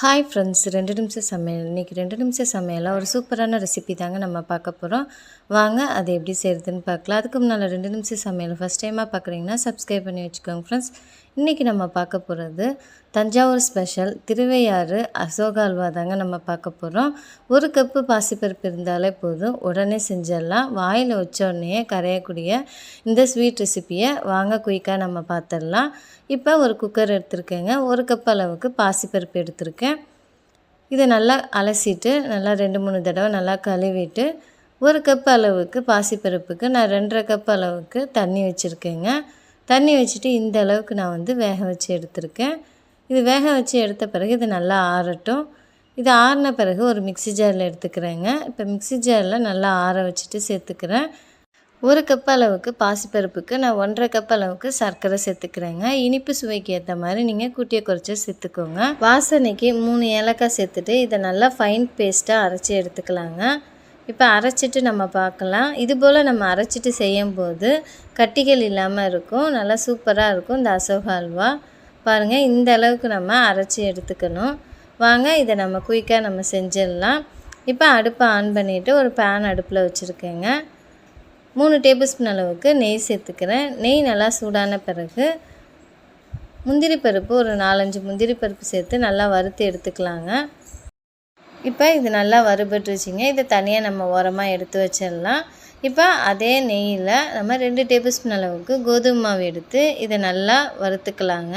Hi friends ரெண்டு நிமிஷம் சமையல். இன்றைக்கி ரெண்டு நிமிஷம் சமையலாக ஒரு சூப்பரான ரெசிபி தாங்க நம்ம பார்க்க போகிறோம் வாங்க அது எப்படி செய்கிறதுன்னு பார்க்கலாம். அதுக்கு முன்னால் ரெண்டு நிமிஷம் சமையல். ஃபஸ்ட் டைமாக பார்க்குறீங்கன்னா சப்ஸ்கிரைப் பண்ணி வச்சுக்கோங்க ஃப்ரெண்ட்ஸ் இன்றைக்கி நம்ம பார்க்க போகிறது தஞ்சாவூர் ஸ்பெஷல் திருவையாறு அசோக அல்வா தாங்க நம்ம பார்க்க போகிறோம் ஒரு கப்பு பாசிப்பருப்பு இருந்தாலே போதும். உடனே செஞ்சிடலாம். வாயில் வச்சோடனே கரையக்கூடிய இந்த ஸ்வீட் ரெசிப்பியை வாங்க குயிக்காக நம்ம பார்த்துடலாம். இப்போ ஒரு குக்கர் எடுத்திருக்கேங்க. ஒரு கப் அளவுக்கு பாசிப்பருப்பு எடுத்திருக்கேன். இதை நல்லா அலசிட்டு நல்லா ரெண்டு மூணு தடவை நல்லா கழுவிட்டு ஒரு கப் அளவுக்கு பாசிப்பருப்புக்கு நான் ரெண்டரை கப் அளவுக்கு தண்ணி வச்சுருக்கேங்க. தண்ணி வச்சுட்டு இந்த அளவுக்கு நான் வந்து வேக வச்சு எடுத்திருக்கேன். இது வேக வச்சு எடுத்த பிறகு இது நல்லா ஆறட்டும். இது ஆறின பிறகு ஒரு மிக்சி ஜாரில் எடுத்துக்கிறேங்க. இப்போ மிக்சி ஜாரில் நல்லா ஆற வச்சுட்டு சேர்த்துக்கிறேன். ஒரு கப் அளவுக்கு பாசிப்பருப்புக்கு நான் ஒன்றரை கப் அளவுக்கு சர்க்கரை சேர்த்துக்கிறேங்க. இனிப்பு சுவைக்கு ஏற்ற மாதிரி நீங்கள் கூட்டிய குறைச்சி சேர்த்துக்கோங்க. வாசனைக்கு மூணு ஏலக்காய் சேர்த்துட்டு இதை நல்லா ஃபைன் பேஸ்ட்டாக அரைச்சி எடுத்துக்கலாங்க. இப்போ அரைச்சிட்டு நம்ம பார்க்கலாம். இது போல் நம்ம அரைச்சிட்டு செய்யும்போது கட்டிகள் இல்லாமல் இருக்கும். நல்லா சூப்பராக இருக்கும் இந்த அசோக அல்வா. பாருங்கள் இந்த அளவுக்கு நம்ம அரைச்சி எடுத்துக்கணும். வாங்க இதை நம்ம குயிக்காக நம்ம செஞ்சிடலாம். இப்போ அடுப்பை ஆன் பண்ணிவிட்டு ஒரு பேன் அடுப்பில் வச்சுருக்கேங்க. மூணு டேபிள் ஸ்பூன் அளவுக்கு நெய் சேர்த்துக்கிறேன். நெய் நல்லா சூடான பிறகு முந்திரி பருப்பு ஒரு நாலஞ்சு முந்திரி பருப்பு சேர்த்து நல்லா வறுத்து எடுத்துக்கலாங்க. இப்போ இது நல்லா வறுபட்டுருச்சிங்க. இதை தனியாக நம்ம உரமாக எடுத்து வச்சிடலாம். இப்போ அதே நெய்யில் நம்ம ரெண்டு டேபிள் ஸ்பூன் அளவுக்கு கோதுமை மாவு எடுத்து இதை நல்லா வறுத்துக்கலாங்க.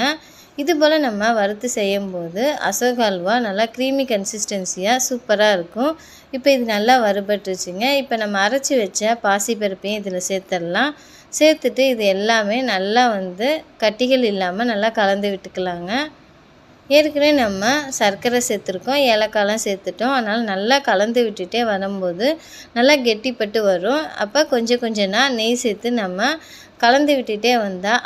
இது போல் நம்ம வறுத்து செய்யும்போது அசோக அல்வா நல்லா க்ரீமி கன்சிஸ்டன்சியாக சூப்பராக இருக்கும். இப்போ இது நல்லா வறுபட்டுருச்சுங்க. இப்போ நம்ம அரைச்சி வச்ச பாசிப்பருப்பையும் இதில் சேர்த்துடலாம். சேர்த்துட்டு இது எல்லாமே நல்லா வந்து கட்டிகள் இல்லாமல் நல்லா கலந்து விட்டுக்கலாங்க. ஏற்கனவே நம்ம சர்க்கரை சேர்த்துருக்கோம் ஏலக்காய்லாம் சேர்த்துட்டோம். அதனால் நல்லா கலந்து விட்டுட்டே வரும்போது நல்லா கெட்டிப்பட்டு வரும். அப்போ கொஞ்சம் கொஞ்சம்னா நெய் சேர்த்து நம்ம கலந்து விட்டுட்டே வந்தால்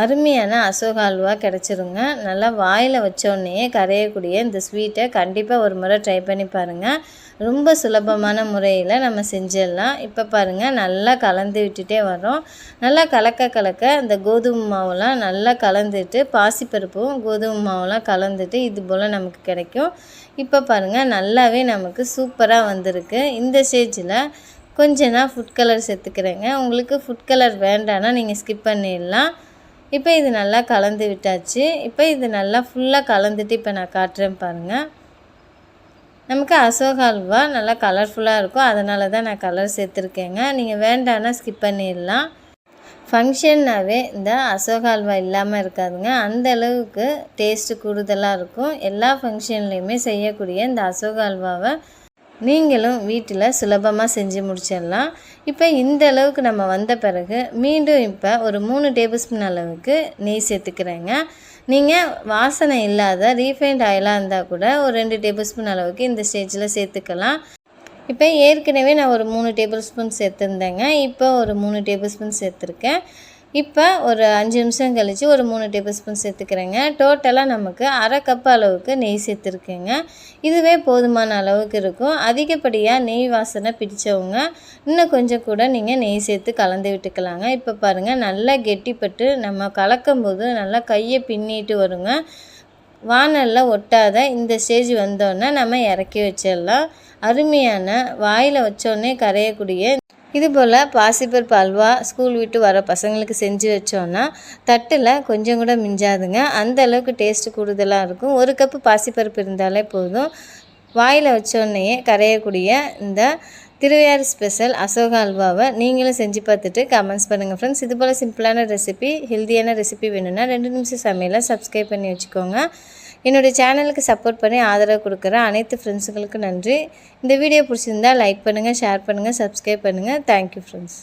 அருமையான அசோக அல்வா கிடச்சிருங்க. நல்லா வாயில் வச்சோடனே கரையக்கூடிய இந்த ஸ்வீட்டை கண்டிப்பாக ஒரு முறை ட்ரை பண்ணி பாருங்கள் ரொம்ப சுலபமான முறையில் நம்ம செஞ்சிடலாம். இப்போ பாருங்கள் நல்லா கலந்து விட்டுட்டே வரோம் நல்லா கலக்க கலக்க அந்த கோதுமை மாவுலாம் நல்லா கலந்துட்டு பாசிப்பருப்பும் கோதுமை மாவுலாம் கலந்துட்டு இது போல் நமக்கு கிடைக்கும். இப்போ பாருங்கள் நல்லாவே நமக்கு சூப்பராக வந்திருக்கு. இந்த ஸ்டேஜில் கொஞ்சம் நான் ஃபுட் கலர் சேர்த்துக்கிறேங்க. உங்களுக்கு ஃபுட் கலர் வேண்டான்னா நீங்கள் ஸ்கிப் பண்ணிடலாம். இப்போ இது நல்லா கலந்து விட்டாச்சு. இப்போ இது நல்லா ஃபுல்லாக கலந்துட்டு இப்போ நான் காட்டுறேன் பாருங்கள் நமக்கு அசோக அல்வா நல்லா கலர்ஃபுல்லாக இருக்கும். அதனால தான் நான் கலர் சேர்த்துருக்கேங்க. நீங்கள் வேண்டான்னா ஸ்கிப் பண்ணிடலாம். ஃபங்க்ஷன்னாவே இந்த அசோக அல்வா இல்லாமல் இருக்காதுங்க. அந்த அளவுக்கு டேஸ்ட்டு கூடுதலாக இருக்கும். எல்லா ஃபங்க்ஷன்லேயுமே செய்யக்கூடிய இந்த அசோக அல்வாவை நீங்களும் வீட்டில் சுலபமாக செஞ்சு முடிச்சிடலாம். இப்போ இந்த அளவுக்கு நம்ம வந்த பிறகு மீண்டும் இப்போ ஒரு மூணு டேபிள் ஸ்பூன் அளவுக்கு நெய் சேர்த்துக்கிறேங்க. நீங்கள் வாசனை இல்லாத ரீஃபைண்ட் ஆயிலாக இருந்தால் கூட ஒரு ரெண்டு டேபிள் ஸ்பூன் அளவுக்கு இந்த ஸ்டேஜில் சேர்த்துக்கலாம். இப்போ ஏற்கனவே நான் ஒரு மூணு டேபிள் ஸ்பூன் சேர்த்துருந்தேங்க. இப்போ ஒரு மூணு டேபிள் ஸ்பூன் சேர்த்துருக்கேன். இப்போ ஒரு அஞ்சு நிமிஷம் கழித்து ஒரு மூணு டேபிள் ஸ்பூன் சேர்த்துக்கிறேங்க. டோட்டலாக நமக்கு அரை கப் அளவுக்கு நெய் சேர்த்துருக்கேங்க. இதுவே போதுமான அளவுக்கு இருக்கும். அதிகப்படியாக நெய் வாசனை பிடிச்சவங்க இன்னும் கொஞ்சம் கூட நீங்கள் நெய் சேர்த்து கலந்து விட்டுக்கலாங்க. இப்போ பாருங்கள் நல்லா கெட்டிப்பட்டு நம்ம கலக்கும் போது நல்லா கையை பின்னிட்டு வருங்க. வானலில் ஒட்டாத இந்த ஸ்டேஜ் வந்தோன்னே நம்ம இறக்கி வச்சிடலாம். அருமையான வாயில் வச்சோடனே கரையக்கூடிய இது போல் பாசிப்பருப்பு அல்வா ஸ்கூல் விட்டு வர பசங்களுக்கு செஞ்சு வச்சோன்னா தட்டில் கொஞ்சம் கூட மிஞ்சாதுங்க. அந்த அளவுக்கு டேஸ்ட்டு கூடுதலாக இருக்கும். ஒரு கப்பு பாசிப்பருப்பு இருந்தாலே போதும். வாயில் வச்சோடனே கரையக்கூடிய இந்த திருவையாறு ஸ்பெஷல் அசோகா அல்வாவை நீங்களும் செஞ்சு பார்த்துட்டு கமெண்ட்ஸ் பண்ணுங்கள் ஃப்ரெண்ட்ஸ் இது போல் சிம்பிளான ரெசிபி ஹெல்த்தியான ரெசிபி வேணும்னா ரெண்டு நிமிஷம் சமையலை சப்ஸ்கிரைப் பண்ணி வச்சுக்கோங்க. என்னுடைய சேனலுக்கு சப்போர்ட் பண்ணி ஆதரவு கொடுக்குற அனைத்து ஃப்ரெண்ட்ஸுங்களுக்கும் நன்றி. இந்த வீடியோ பிடிச்சிருந்தால் லைக் பண்ணுங்கள் ஷேர் பண்ணுங்கள் சப்ஸ்கிரைப் பண்ணுங்கள் தேங்க்யூ ஃப்ரெண்ட்ஸ்